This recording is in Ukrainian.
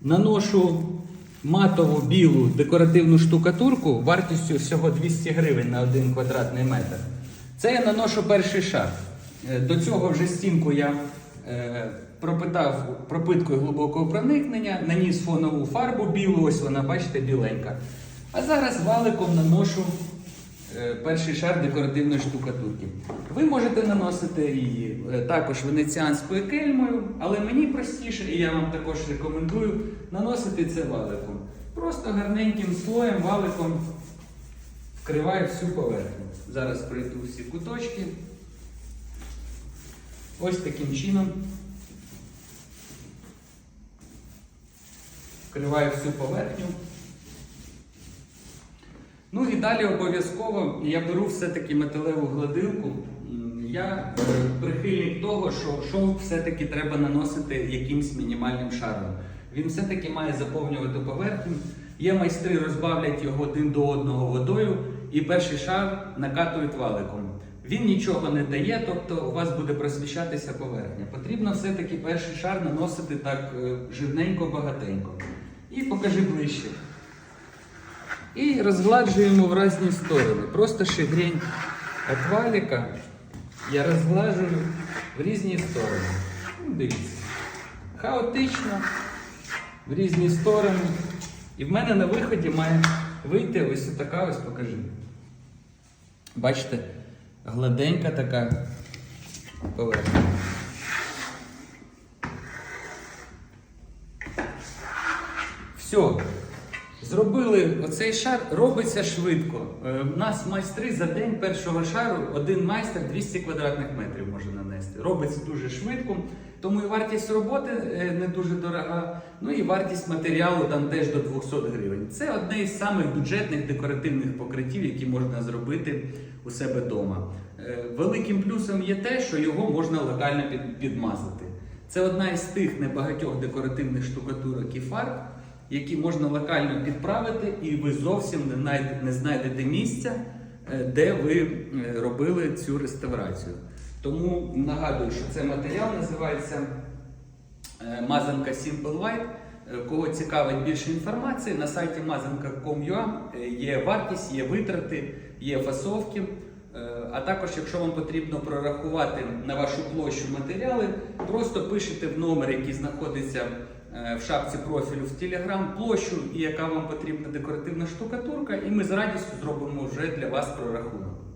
Наношу матову білу декоративну штукатурку вартістю всього 200 гривень на 1 квадратний метр. Це я наношу перший шар. Е, До цього вже стінку я е, пропитав пропиткою глибокого проникнення, наніс фонову фарбу білу, ось вона, бачите, біленька. А зараз валиком наношу перший шар декоративної штукатурки. Ви можете наносити її е, також венеціанською кельмою, але мені простіше, і я вам також рекомендую наносити це валиком. Просто гарненьким слоєм валиком вкриваю всю поверхню. Зараз пройду всі куточки. Ось таким чином. Вкриваю всю поверхню. Ну і далі обов'язково я беру все-таки металеву гладилку. Я е, прихильник того, що шов все-таки треба наносити якимсь мінімальним шаром. Він все-таки має заповнювати поверхню. Є майстри, розбавлять його один до одного водою, і перший шар накатують валиком. Він нічого не дає, тобто у вас буде просвіщатися поверхня. Потрібно все-таки перший шар наносити так е, жирненько-багатенько. І покажи ближче. І розгладжуємо в різні сторони. Просто шигрень від я розгладжую в різні сторони. Ну, дивіться. Хаотично, в різні сторони. І в мене на виході має вийти ось така ось покажи. Бачите, гладенька така поверхня. Все. Зробили оцей шар, робиться швидко. Е, У нас майстри за день першого шару, один майстер 200 квадратних метрів може нанести. Робиться дуже швидко, тому і вартість роботи е, не дуже дорога, ну і вартість матеріалу там теж до 200 гривень. Це одне із самих бюджетних декоративних покриттів, які можна зробити у себе вдома. Великим плюсом є те, що його можна локально підмазати. Це одна із тих небагатьох декоративних штукатурок і фарб, які можна локально підправити, і ви зовсім не знайдете, місця, е, де ви е, робили цю реставрацію. Тому нагадую, що цей матеріал називається е, мазанка Simple White. Кого цікавить більше інформації, на сайті mazanka.com.ua є вартість, є витрати, є фасовки. А також, якщо вам потрібно прорахувати на вашу площу матеріали, просто пишете в номер, який знаходиться в шапці профілю в Telegram, площу і яка вам потрібна декоративна штукатурка, і ми з радістю зробимо вже для вас прорахунок.